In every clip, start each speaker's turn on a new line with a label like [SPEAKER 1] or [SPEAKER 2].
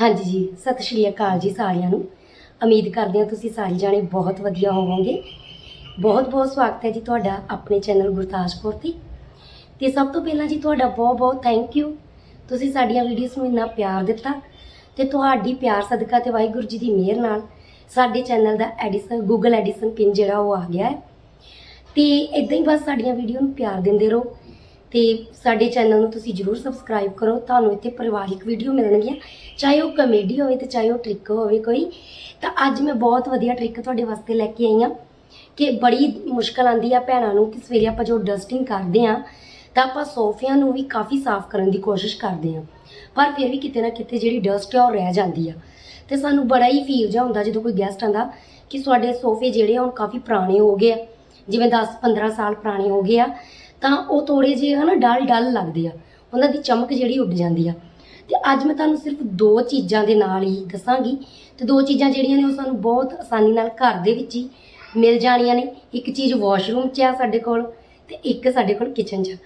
[SPEAKER 1] ਹਾਂਜੀ ਜੀ, ਸਤਿ ਸ਼੍ਰੀ ਅਕਾਲ ਜੀ ਸਾਰਿਆਂ ਨੂੰ। ਉਮੀਦ ਕਰਦੇ ਹਾਂ ਤੁਸੀਂ ਸਾਰੇ ਜਾਣੇ ਬਹੁਤ ਵਧੀਆ ਹੋਵੋਗੇ। ਬਹੁਤ ਬਹੁਤ ਸਵਾਗਤ ਹੈ ਜੀ ਤੁਹਾਡਾ ਆਪਣੇ ਚੈਨਲ ਗੁਰਤਾਜਪੁਰ ਤੇ। ਤੇ ਸਭ ਤੋਂ ਪਹਿਲਾਂ ਜੀ ਤੁਹਾਡਾ ਬਹੁਤ ਬਹੁਤ ਥੈਂਕ ਯੂ ਤੁਸੀਂ ਸਾਡੀਆਂ ਵੀਡੀਓਜ਼ ਨੂੰ ਇੰਨਾ ਪਿਆਰ ਦਿੱਤਾ ਤੇ ਤੁਹਾਡੀ ਪਿਆਰ ਸਦਕਾ ਤੇ ਵਾਹਿਗੁਰੂ ਜੀ ਦੀ ਮਿਹਰ ਨਾਲ ਸਾਡੇ ਚੈਨਲ ਦਾ ਐਡੀਸ਼ਨ ਗੂਗਲ ਐਡੀਸ਼ਨ ਪਿੰਨ ਜਿਹੜਾ ਉਹ ਆ ਗਿਆ ਹੈ। ਤੇ ਇਦਾਂ ਹੀ ਬਸ ਸਾਡੀਆਂ ਵੀਡੀਓ ਨੂੰ ਪਿਆਰ ਦਿੰਦੇ ਰਹੋ। ਤੇ ਸਾਡੇ ਚੈਨਲ ਨੂੰ ਤੁਸੀਂ ਜਰੂਰ ਸਬਸਕ੍ਰਾਈਬ ਕਰੋ। ਤੁਹਾਨੂੰ ਇੱਥੇ ਪਰਿਵਾਰਿਕ ਵੀਡੀਓ ਮਿਲਣਗੀਆਂ। ਚਾਹੇ ਉਹ ਕਮੇਡੀ ਹੋਵੇ ਤੇ ਚਾਹੇ ਉਹ ਟ੍ਰਿਕ ਹੋਵੇ ਕੋਈ। ਤਾਂ ਅੱਜ ਮੈਂ ਬਹੁਤ ਵਧੀਆ ਟ੍ਰਿਕ ਤੁਹਾਡੇ ਵਾਸਤੇ ਲੈ ਕੇ ਆਈ ਹਾਂ ਕਿ ਬੜੀ ਮੁਸ਼ਕਲ ਆਂਦੀ ਆ ਭੈਣਾਂ ਨੂੰ ਕਿ ਸਵੇਰੇ ਆਪਾਂ ਜੋ ਡਸਟਿੰਗ ਕਰਦੇ ਆ, ਤਾਂ ਆਪਾਂ ਸੋਫਿਆਂ ਨੂੰ ਵੀ ਕਾਫੀ ਸਾਫ਼ ਕਰਨ ਦੀ ਕੋਸ਼ਿਸ਼ ਕਰਦੇ ਆ। ਪਰ ਫਿਰ ਵੀ ਕਿਤੇ ਨਾ ਕਿਤੇ ਜਿਹੜੀ ਡਸਟ ਆ ਉਹ ਰਹਿ ਜਾਂਦੀ ਆ। ਤੇ ਸਾਨੂੰ ਬੜਾ ਹੀ ਫੀਲ ਜਿਹਾ ਹੁੰਦਾ ਜਦੋਂ ਕੋਈ ਗੈਸਟ ਆਂਦਾ ਕਿ ਤੁਹਾਡੇ ਸੋਫੇ ਜਿਹੜੇ ਆ ਹੁਣ ਕਾਫੀ ਪੁਰਾਣੇ ਹੋ ਗਏ ਆ। ਜਿਵੇਂ 10-15 ਸਾਲ ਪੁਰਾਣੇ ਹੋ ਗਏ ਆ। ਤਾਂ ਉਹ ਥੋੜੇ ਜਿਹੇ ਹਨਾ, ਡਲ ਡਲ ਲੱਗਦੇ ਆ। ਉਹਨਾਂ ਦੀ ਚਮਕ ਜਿਹੜੀ ਉੱਡ ਜਾਂਦੀ ਆ। ਤੇ ਅੱਜ ਮੈਂ ਤੁਹਾਨੂੰ ਸਿਰਫ ਦੋ ਚੀਜ਼ਾਂ ਦੇ ਨਾਲ ਹੀ ਦੱਸਾਂਗੀ ਤੇ ਦੋ ਚੀਜ਼ਾਂ ਜਿਹੜੀਆਂ ਨੇ ਉਹ ਸਾਨੂੰ ਬਹੁਤ ਆਸਾਨੀ ਨਾਲ ਘਰ ਦੇ ਵਿੱਚ ਹੀ ਮਿਲ ਜਾਣੀਆਂ ਨੇ। ਇੱਕ ਚੀਜ਼ ਵਾਸ਼ਰੂਮ 'ਚ ਆ ਸਾਡੇ ਕੋਲ ਤੇ ਇੱਕ ਸਾਡੇ ਕੋਲ ਕਿਚਨ 'ਚ ਆ।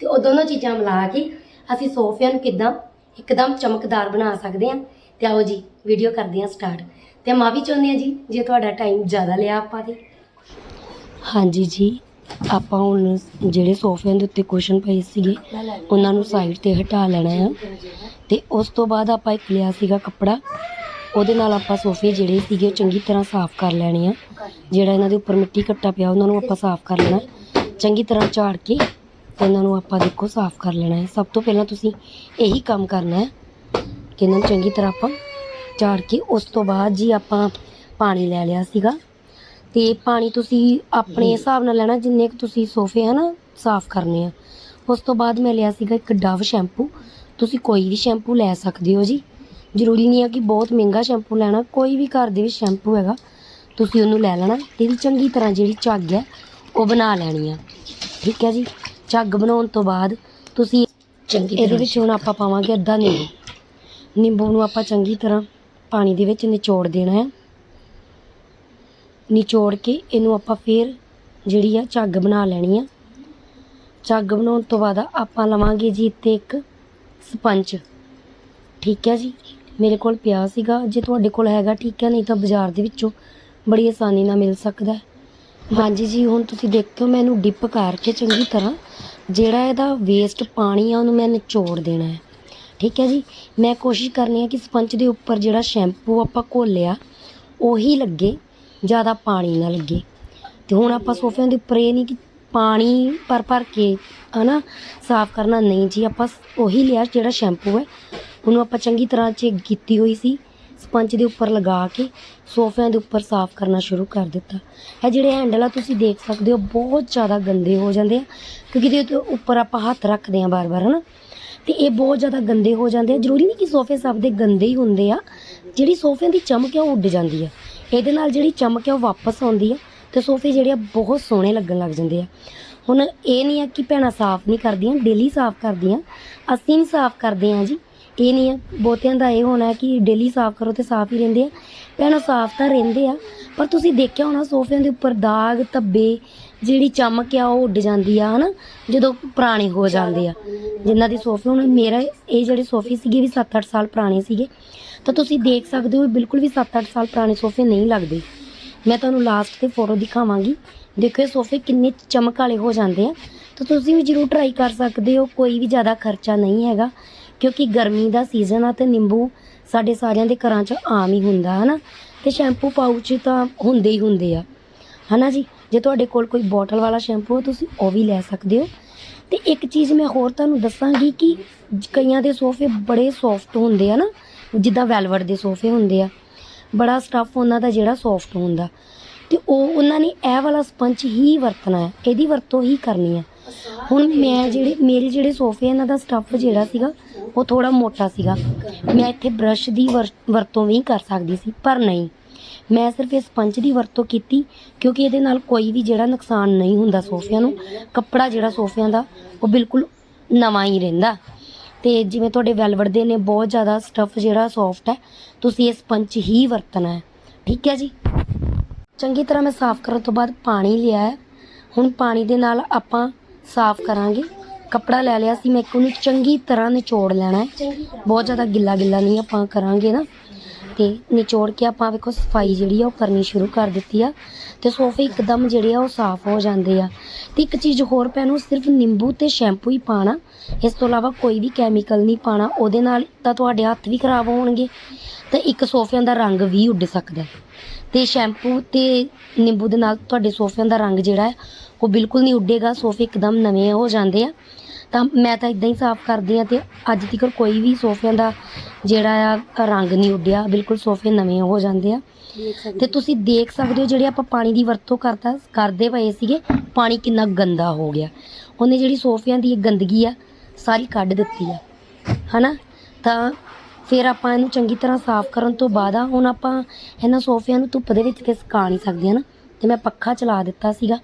[SPEAKER 1] ਤੇ ਉਹ ਦੋਨੋਂ ਚੀਜ਼ਾਂ ਮਿਲਾ ਕੇ ਅਸੀਂ ਸੋਫਿਆਂ ਨੂੰ ਕਿਦਾਂ ਇੱਕਦਮ ਚਮਕਦਾਰ ਬਣਾ ਸਕਦੇ ਹਾਂ ਤੇ ਆਓ ਜੀ ਵੀਡੀਓ ਕਰਦੇ ਹਾਂ ਸਟਾਰਟ ਤੇ ਮਾਂ ਵੀ ਚਾਹੁੰਦੇ ਹਾਂ ਜੀ, ਜੇ ਤੁਹਾਡਾ ਟਾਈਮ ਜ਼ਿਆਦਾ ਲਿਆ ਆਪਾਂ ਤੇ। ਹਾਂਜੀ ਜੀ। ਆਪਾਂ ਹੁਣ ਜਿਹੜੇ ਸੋਫਿਆਂ ਦੇ ਉੱਤੇ ਕੁਸ਼ਨ ਪਏ ਸੀਗੇ, ਉਹਨਾਂ ਨੂੰ ਸਾਈਡ ਤੇ ਹਟਾ ਲੈਣਾ ਆ। ਤੇ ਉਸ ਤੋਂ ਬਾਅਦ ਆਪਾਂ ਇੱਕ ਲਿਆ ਸੀਗਾ ਕੱਪੜਾ। ਉਹਦੇ ਨਾਲ ਆਪਾਂ ਸੋਫੇ ਜਿਹੜੇ ਸੀਗੇ ਉਹ ਚੰਗੀ ਤਰ੍ਹਾਂ ਸਾਫ਼ ਕਰ ਲੈਣੇ ਆ। ਜਿਹੜਾ ਇਹਨਾਂ ਦੇ ਉੱਪਰ ਮਿੱਟੀ ਘੱਟਾ ਪਿਆ, ਉਹਨਾਂ ਨੂੰ ਆਪਾਂ ਸਾਫ਼ ਕਰ ਲੈਣਾ। ਚੰਗੀ ਤਰ੍ਹਾਂ ਝਾੜ ਕੇ ਤੇ ਇਹਨਾਂ ਨੂੰ ਆਪਾਂ ਦੇਖੋ ਸਾਫ਼ ਕਰ ਲੈਣਾ ਹੈ। ਸਭ ਤੋਂ ਪਹਿਲਾਂ ਤੁਸੀਂ ਇਹੀ ਕੰਮ ਕਰਨਾ ਹੈ ਕਿ ਇਹਨਾਂ ਨੂੰ ਚੰਗੀ ਤਰ੍ਹਾਂ ਆਪਾਂ ਝਾੜ ਕੇ ਉਸ ਤੋਂ ਬਾਅਦ ਜੀ ਆਪਾਂ ਪਾਣੀ ਲੈ ਲਿਆ ਸੀਗਾ। ਤੇ ਪਾਣੀ ਤੁਸੀਂ ਆਪਣੇ ਹਿਸਾਬ ਨਾਲ ਲੈਣਾ ਜਿੰਨੇ ਕੁ ਤੁਸੀਂ ਸੋਫੇ ਹਨਾ ਸਾਫ਼ ਕਰਨੇ ਆ। ਉਸ ਤੋਂ ਬਾਅਦ ਮੈਂ ਲਿਆ ਸੀਗਾ ਇੱਕ ਡਵ ਸ਼ੈਂਪੂ। ਤੁਸੀਂ ਕੋਈ ਵੀ ਸ਼ੈਂਪੂ ਲੈ ਸਕਦੇ ਹੋ ਜੀ। ਜ਼ਰੂਰੀ ਨਹੀਂ ਹੈ ਕਿ ਬਹੁਤ ਮਹਿੰਗਾ ਸ਼ੈਂਪੂ ਲੈਣਾ ਕੋਈ ਵੀ ਘਰ ਦੇ ਵਿੱਚ ਸ਼ੈਂਪੂ ਹੈਗਾ ਤੁਸੀਂ ਉਹਨੂੰ ਲੈ ਲੈਣਾ। ਤੇ ਇਹਦੀ ਚੰਗੀ ਤਰ੍ਹਾਂ ਜਿਹੜੀ ਝੱਗ ਹੈ ਉਹ ਬਣਾ ਲੈਣੀ ਆ। ਠੀਕ ਹੈ ਜੀ? ਝੱਗ ਬਣਾਉਣ ਤੋਂ ਬਾਅਦ ਤੁਸੀਂ ਚੰਗੀ ਇਹਦੇ ਵਿੱਚ ਹੁਣ ਆਪਾਂ ਪਾਵਾਂਗੇ ਅੱਧਾ ਨਿੰਬੂ। ਨਿੰਬੂ ਨੂੰ ਆਪਾਂ ਚੰਗੀ ਤਰ੍ਹਾਂ ਪਾਣੀ ਦੇ ਵਿੱਚ ਨਿਚੋੜ ਦੇਣਾ ਹੈ। ਨਿਚੋੜ ਕੇ ਇਹਨੂੰ ਆਪਾਂ ਫੇਰ ਜਿਹੜੀ ਆ ਝੱਗ ਬਣਾ ਲੈਣੀ ਆ। ਝੱਗ ਬਣਾਉਣ ਤੋਂ ਬਾਅਦ ਆਪਾਂ ਲਵਾਂਗੇ ਜੀ ਇੱਥੇ ਇੱਕ ਸਪੰਜ। ਠੀਕ ਹੈ ਜੀ? ਮੇਰੇ ਕੋਲ ਪਿਆ ਸੀਗਾ। ਜੇ ਤੁਹਾਡੇ ਕੋਲ ਹੈਗਾ ਠੀਕ ਹੈ ਨਹੀਂ ਤਾਂ ਬਾਜ਼ਾਰ ਦੇ ਵਿੱਚੋਂ ਬੜੀ ਆਸਾਨੀ ਨਾਲ ਮਿਲ ਸਕਦਾ ਹੈ। ਹਾਂਜੀ ਜੀ, ਹੁਣ ਤੁਸੀਂ ਦੇਖਿਓ ਮੈਂ ਇਹਨੂੰ ਡਿਪ ਕਰਕੇ ਚੰਗੀ ਤਰ੍ਹਾਂ ਜਿਹੜਾ ਇਹਦਾ ਵੇਸਟ ਪਾਣੀ ਆ, ਉਹਨੂੰ ਮੈਂ ਨਿਚੋੜ ਦੇਣਾ ਹੈ। ਠੀਕ ਹੈ ਜੀ? ਮੈਂ ਕੋਸ਼ਿਸ਼ ਕਰਨੀ ਹੈ ਕਿ ਸਪੰਜ ਦੇ ਉੱਪਰ ਜਿਹੜਾ ਸ਼ੈਂਪੂ ਆਪਾਂ ਘੋਲਿਆ, ਉਹੀ ਲੱਗੇ। ਜ਼ਿਆਦਾ ਪਾਣੀ ਨਾ ਲੱਗੇ। ਤੇ ਹੁਣ ਆਪਾਂ ਸੋਫਿਆਂ ਦੇ ਉੱਪਰ ਇਹ ਨਹੀਂ ਕਿ ਪਾਣੀ ਭਰ ਭਰ ਕੇ ਹਨਾ ਸਾਫ਼ ਕਰਨਾ ਨਹੀਂ ਜੀ, ਆਪਾਂ ਉਹੀ ਲਿਆ ਜਿਹੜਾ ਸ਼ੈਂਪੂ ਹੈ। ਉਹਨੂੰ ਆਪਾਂ ਚੰਗੀ ਤਰ੍ਹਾਂ ਚੇਕ ਕੀਤੀ ਹੋਈ ਸੀ, ਸਪੰਜ ਦੇ ਉੱਪਰ ਲਗਾ ਕੇ ਸੋਫਿਆਂ ਦੇ ਉੱਪਰ ਸਾਫ਼ ਕਰਨਾ ਸ਼ੁਰੂ ਕਰ ਦਿੱਤਾ। ਇਹ ਜਿਹੜੇ ਹੈਂਡਲ ਆ ਤੁਸੀਂ ਦੇਖ ਸਕਦੇ ਹੋ, ਬਹੁਤ ਜ਼ਿਆਦਾ ਗੰਦੇ ਹੋ ਜਾਂਦੇ ਆ, ਕਿਉਂਕਿ ਇਹਦੇ ਉੱਪਰ ਆਪਾਂ ਹੱਥ ਰੱਖਦੇ ਆ ਬਾਰ-ਬਾਰ, ਹਨਾ। ਤੇ ਇਹ ਬਹੁਤ ਜ਼ਿਆਦਾ ਗੰਦੇ ਹੋ ਜਾਂਦੇ ਆ। ਜ਼ਰੂਰੀ ਨਹੀਂ ਕਿ ਸੋਫੇ ਸਭ ਦੇ ਗੰਦੇ ਹੀ ਹੁੰਦੇ ਆ, ਜਿਹੜੀ ਸੋਫਿਆਂ ਦੀ ਚਮਕ ਆ ਉਹ ਉੱਡ ਜਾਂਦੀ ਆ। ਇਹਦੇ ਨਾਲ ਜਿਹੜੀ ਚਮਕ ਆ ਉਹ ਵਾਪਸ ਆਉਂਦੀ ਆ ਤੇ ਸੋਫੇ ਜਿਹੜੇ ਆ ਬਹੁਤ ਸੋਹਣੇ ਲੱਗਣ ਲੱਗ ਜਾਂਦੇ ਆ। ਹੁਣ ਇਹ ਨਹੀਂ ਆ ਕਿ ਭੈਣਾਂ ਸਾਫ਼ ਨਹੀਂ ਕਰਦੀਆਂ ਡੇਲੀ ਸਾਫ਼ ਕਰਦੀਆਂ। ਅਸੀਂ ਵੀ ਸਾਫ਼ ਕਰਦੇ ਆ ਜੀ। ਇਹ ਨਹੀਂ ਆ, ਬਹੁਤਿਆਂ ਦਾ ਇਹ ਹੋਣਾ ਕਿ ਡੇਲੀ ਸਾਫ਼ ਕਰੋ ਤੇ ਸਾਫ਼ ਹੀ ਰਹਿੰਦੇ ਆ। ਭੈਣਾਂ ਸਾਫ਼ ਤਾਂ ਰਹਿੰਦੇ ਆ, ਪਰ ਤੁਸੀਂ ਦੇਖਿਆ ਹੋਣਾ ਸੋਫਿਆਂ ਦੇ ਉੱਪਰ ਦਾਗ, ਧੱਬੇ ਜਿਹੜੀ ਚਮਕ ਆ ਉਹ ਉੱਡ ਜਾਂਦੀ ਆ, ਹਨਾ? ਜਦੋਂ ਪੁਰਾਣੇ ਹੋ ਜਾਂਦੇ ਆ। ਜਿਨ੍ਹਾਂ ਦੇ ਸੋਫੇ, ਹੁਣ ਮੇਰਾ ਇਹ ਜਿਹੜੇ ਸੋਫੇ ਸੀਗੇ ਵੀ 7-8 ਸਾਲ ਪੁਰਾਣੇ ਸੀਗੇ ਤਾਂ ਤੁਸੀਂ ਦੇਖ ਸਕਦੇ ਹੋ ਬਿਲਕੁਲ ਵੀ 7-8 ਸਾਲ ਪੁਰਾਣੇ ਸੋਫੇ ਨਹੀਂ ਲੱਗਦੇ। ਮੈਂ ਤੁਹਾਨੂੰ ਲਾਸਟ ਤੇ ਫੋਟੋ ਦਿਖਾਵਾਂਗੀ। ਦੇਖੋ ਇਹ ਸੋਫੇ ਕਿੰਨੇ ਚਮਕ ਵਾਲੇ ਹੋ ਜਾਂਦੇ ਆ। ਤਾਂ ਤੁਸੀਂ ਵੀ ਜਰੂਰ ਟਰਾਈ ਕਰ ਸਕਦੇ ਹੋ, ਕੋਈ ਵੀ ਜ਼ਿਆਦਾ ਖਰਚਾ ਨਹੀਂ ਹੈਗਾ, ਕਿਉਂਕਿ ਗਰਮੀ ਦਾ ਸੀਜ਼ਨ ਆ ਤੇ ਨਿੰਬੂ ਸਾਡੇ ਸਾਰਿਆਂ ਦੇ ਘਰਾਂ 'ਚ ਆਮ ਹੀ ਹੁੰਦਾ, ਹਨਾ? ਤੇ ਸ਼ੈਂਪੂ ਪਾਊਚ ਤਾਂ ਹੁੰਦੇ ਹੀ ਹੁੰਦੇ ਆ। ਹਨਾ ਜੀ? ਜੇ ਤੁਹਾਡੇ ਕੋਲ ਕੋਈ ਬੋਟਲ ਵਾਲਾ ਸ਼ੈਂਪੂ ਹੈ ਤੁਸੀਂ ਉਹ ਵੀ ਲੈ ਸਕਦੇ ਹੋ। ਤੇ ਇੱਕ ਚੀਜ਼ ਮੈਂ ਹੋਰ ਤੁਹਾਨੂੰ ਦੱਸਾਂਗੀ ਕਿ ਕਈਆਂ ਦੇ ਸੋਫੇ ਬੜੇ ਸੌਫਟ ਹੁੰਦੇ ਆ ਨਾ ਜਿੱਦਾਂ ਵੈਲਵਟ ਦੇ ਸੋਫੇ ਹੁੰਦੇ ਆ, ਬੜਾ ਸਟੱਫ ਉਹਨਾਂ ਦਾ ਜਿਹੜਾ ਸੌਫਟ ਹੁੰਦਾ। ਤੇ ਉਹ ਉਹਨਾਂ ਨੇ ਇਹ ਵਾਲਾ ਸਪੰਚ ਹੀ ਵਰਤਣਾ ਹੈ, ਇਹਦੀ ਵਰਤੋਂ ਹੀ ਕਰਨੀ ਹੈ ਹੁਣ ਮੈਂ ਜਿਹੜੇ, ਮੇਰੇ ਜਿਹੜੇ ਸੋਫੇ ਇਹਨਾਂ ਦਾ ਸਟੱਫ ਜਿਹੜਾ ਸੀਗਾ, ਉਹ ਥੋੜਾ ਮੋਟਾ ਸੀਗਾ। ਮੈਂ ਇੱਥੇ ਬ੍ਰਸ਼ ਦੀ ਵਰ- ਵਰਤੋਂ ਵੀ ਕਰ ਸਕਦੀ ਸੀ, ਪਰ ਨਹੀਂ। ਮੈਂ ਸਿਰਫ ਇਸ ਸਪੰਜ ਦੀ ਵਰਤੋਂ ਕੀਤੀ, ਕਿਉਂਕਿ ਇਹਦੇ ਨਾਲ ਕੋਈ ਵੀ ਜਿਹੜਾ ਨੁਕਸਾਨ ਨਹੀਂ ਹੁੰਦਾ ਸੋਫਿਆਂ ਨੂੰ। ਕੱਪੜਾ ਜਿਹੜਾ ਸੋਫਿਆਂ ਦਾ, ਉਹ ਬਿਲਕੁਲ ਨਵਾਂ ਹੀ ਰਹਿੰਦਾ। ਤੇ ਜਿਵੇਂ ਤੁਹਾਡੇ ਵੈਲਵਟ ਦੇ ਨੇ ਬਹੁਤ ਜ਼ਿਆਦਾ ਸਟੱਫ ਜਿਹੜਾ ਸੌਫਟ ਹੈ ਤੁਸੀਂ ਇਹ ਸਪੰਜ ਹੀ ਵਰਤਣਾ ਹੈ। ਠੀਕ ਹੈ ਜੀ? ਚੰਗੀ ਤਰ੍ਹਾਂ ਮੈਂ ਸਾਫ਼ ਕਰਨ ਤੋਂ ਬਾਅਦ ਪਾਣੀ ਲਿਆ ਹੈ। ਹੁਣ ਪਾਣੀ ਦੇ ਨਾਲ ਆਪਾਂ ਸਾਫ਼ ਕਰਾਂਗੇ। ਕੱਪੜਾ ਲੈ ਲਿਆ ਸੀ ਮੈਂ ਇੱਕ ਉਹਨੂੰ ਚੰਗੀ ਤਰ੍ਹਾਂ ਨਿਚੋੜ ਲੈਣਾ ਹੈ। ਬਹੁਤ ਜ਼ਿਆਦਾ ਗਿੱਲਾ ਗਿੱਲਾ ਨਹੀਂ ਆਪਾਂ ਕਰਾਂਗੇ ਨਾ। ਤੇ ਨਿਚੋੜ ਕੇ ਆਪਾਂ ਵੇਖੋ ਸਫ਼ਾਈ ਜਿਹੜੀ ਆ ਉਹ ਕਰਨੀ ਸ਼ੁਰੂ ਕਰ ਦਿੱਤੀ ਆ ਤੇ ਸੋਫੇ ਇੱਕਦਮ ਜਿਹੜੇ ਆ ਉਹ ਸਾਫ਼ ਹੋ ਜਾਂਦੇ ਆ ਤੇ ਇੱਕ ਚੀਜ਼ ਹੋਰ ਪੈਣੂ ਸਿਰਫ ਨਿੰਬੂ ਤੇ ਸ਼ੈਂਪੂ ਹੀ ਪਾਣਾ, ਇਸ ਤੋਂ ਇਲਾਵਾ ਕੋਈ ਵੀ ਕੈਮੀਕਲ ਨਹੀਂ ਪਾਣਾ, ਉਹਦੇ ਨਾਲ ਤਾਂ ਤੁਹਾਡੇ ਹੱਥ ਵੀ ਖਰਾਬ ਹੋਣਗੇ ਤੇ ਇੱਕ ਸੋਫਿਆਂ ਦਾ ਰੰਗ ਵੀ ਉੱਡ ਸਕਦਾ ਹੈ। ਤੇ ਸ਼ੈਂਪੂ ਤੇ ਨਿੰਬੂ ਦੇ ਨਾਲ ਤੁਹਾਡੇ ਸੋਫਿਆਂ ਦਾ ਰੰਗ ਜਿਹੜਾ ਹੈ ਉਹ ਬਿਲਕੁਲ ਨਹੀਂ ਉੱਡੇਗਾ, ਸੋਫੇ ਇੱਕਦਮ ਨਵੇਂ ਹੋ ਜਾਂਦੇ ਆ ਤਾਂ ਮੈਂ ਤਾਂ ਇਦਾਂ ਹੀ ਸਾਫ਼ ਕਰਦੀ ਆ ਤੇ ਅੱਜ ਤੱਕ ਕੋਈ ਵੀ ਸੋਫਿਆਂ ਦਾ ਜਿਹੜਾ ਆ ਰੰਗ ਨਹੀਂ ਉੱਡਿਆ ਬਿਲਕੁਲ ਸੋਫੇ ਨਵੇਂ ਹੋ ਜਾਂਦੇ ਆ। ਤੇ ਤੁਸੀਂ ਦੇਖ ਸਕਦੇ ਹੋ ਜਿਹੜੇ ਆਪਾਂ ਪਾਣੀ ਦੀ ਵਰਤੋਂ ਕਰਦਾ ਕਰਦੇ ਪਏ ਸੀਗੇ ਪਾਣੀ ਕਿੰਨਾ ਗੰਦਾ ਹੋ ਗਿਆ। ਉਹਨੇ ਜਿਹੜੀ ਸੋਫਿਆਂ ਦੀ ਗੰਦਗੀ ਆ ਸਾਰੀ ਕੱਢ ਦਿੱਤੀ ਆ। ਹਨਾ? ਤਾਂ ਫਿਰ ਆਪਾਂ ਇਹਨੂੰ ਚੰਗੀ ਤਰ੍ਹਾਂ ਸਾਫ਼ ਕਰਨ ਤੋਂ ਬਾਅਦ ਆ ਹੁਣ ਆਪਾਂ ਇਹਨਾਂ ਸੋਫਿਆਂ ਨੂੰ ਧੁੱਪ ਦੇ ਵਿੱਚ ਤੇ ਸੁਕਾ ਨਹੀਂ ਸਕਦੇ ਹਨਾ? ਤੇ ਮੈਂ ਪੱਖਾ ਚਲਾ ਦਿੱਤਾ ਸੀਗਾ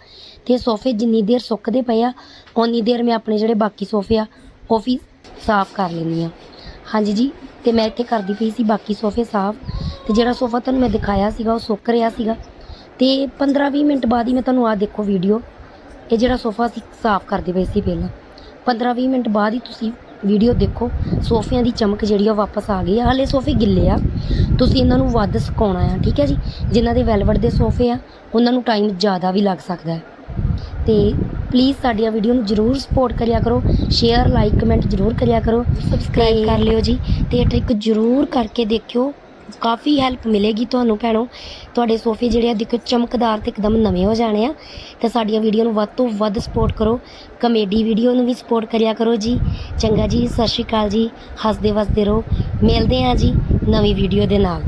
[SPEAKER 1] ਤੇ ਸੋਫੇ ਜਿੰਨੀ ਦੇਰ ਸੁੱਕਦੇ ਪਏ ਆ ਉਨੀ ਦੇਰ ਮੈਂ ਆਪਣੇ ਜਿਹੜੇ ਬਾਕੀ ਸੋਫੇ ਆ, ਉਹ ਵੀ ਸਾਫ਼ ਕਰ ਲੈਂਦੀ ਆ ਹਾਂਜੀ ਜੀ, ਤੇ ਮੈਂ ਇੱਥੇ ਕਰਦੀ ਪਈ ਸੀ ਬਾਕੀ ਸੋਫੇ ਸਾਫ਼ ਤੇ ਜਿਹੜਾ ਸੋਫਾ ਤੁਹਾਨੂੰ ਮੈਂ ਦਿਖਾਇਆ ਸੀਗਾ, ਉਹ ਸੁੱਕ ਰਿਹਾ ਸੀਗਾ ਤੇ 15-20 ਮਿੰਟ ਬਾਅਦ ਹੀ ਮੈਂ ਤੁਹਾਨੂੰ ਆ ਦੇਖੋ ਵੀਡੀਓ, ਇਹ ਜਿਹੜਾ ਸੋਫਾ ਸੀ ਸਾਫ਼ ਕਰਦੇ ਪਏ ਸੀ ਪਹਿਲਾਂ। 15-20 ਮਿੰਟ ਬਾਅਦ ਹੀ ਤੁਸੀਂ ਵੀਡੀਓ ਦੇਖੋ ਸੋਫਿਆਂ ਦੀ ਚਮਕ ਜਿਹੜੀ ਆ ਵਾਪਸ ਆ ਗਈ ਆ। ਹਲੇ ਸੋਫੇ ਗਿੱਲੇ ਆ। ਤੁਸੀਂ ਇਹਨਾਂ ਨੂੰ ਵੱਧ ਸੁਕਾਉਣਾ ਆ ਠੀਕ ਹੈ ਜੀ? ਜਿਨ੍ਹਾਂ ਦੇ ਵੈਲਵਟ ਦੇ ਸੋਫੇ ਆ ਉਹਨਾਂ ਨੂੰ ਟਾਈਮ ਜ਼ਿਆਦਾ ਵੀ ਲੱਗ ਸਕਦਾ ਹੈ। ਤੇ ਪਲੀਜ਼ ਸਾਡੀਆਂ ਵੀਡੀਓ ਨੂੰ ਜਰੂਰ ਸਪੋਰਟ ਕਰਿਆ ਕਰੋ। ਸ਼ੇਅਰ ਲਾਈਕ ਕਮੈਂਟ ਜਰੂਰ ਕਰਿਆ ਕਰੋ। ਸਬਸਕ੍ਰਾਈਬ ਕਰ ਲਿਓ ਜੀ। ਤੇ ਇਹ ਟ੍ਰਿਕ ਜਰੂਰ ਕਰਕੇ ਦੇਖਿਓ। ਕਾਫੀ ਹੈਲਪ ਮਿਲੇਗੀ ਤੁਹਾਨੂੰ ਭੈਣੋ। ਤੁਹਾਡੇ ਸੋਫੇ ਜਿਹੜੇ ਆ, ਦੇਖੋ, ਚਮਕਦਾਰ ਤੇ ਇੱਕਦਮ ਨਵੇਂ ਹੋ ਜਾਣੇ ਆ। ਤੇ ਸਾਡੀਆਂ ਵੀਡੀਓ ਨੂੰ ਵੱਧ ਤੋਂ ਵੱਧ ਸਪੋਰਟ ਕਰੋ। ਕਮੇਡੀ ਵੀਡੀਓ ਨੂੰ ਵੀ ਸਪੋਰਟ ਕਰਿਆ ਕਰੋ ਜੀ। ਚੰਗਾ ਜੀ, ਸਤਿ ਸ਼੍ਰੀ ਅਕਾਲ ਜੀ। ਹੱਸਦੇ ਵਸਦੇ ਰਹੋ। ਮਿਲਦੇ ਹਾਂ ਜੀ ਨਵੀਂ ਵੀਡੀਓ ਦੇ ਨਾਲ।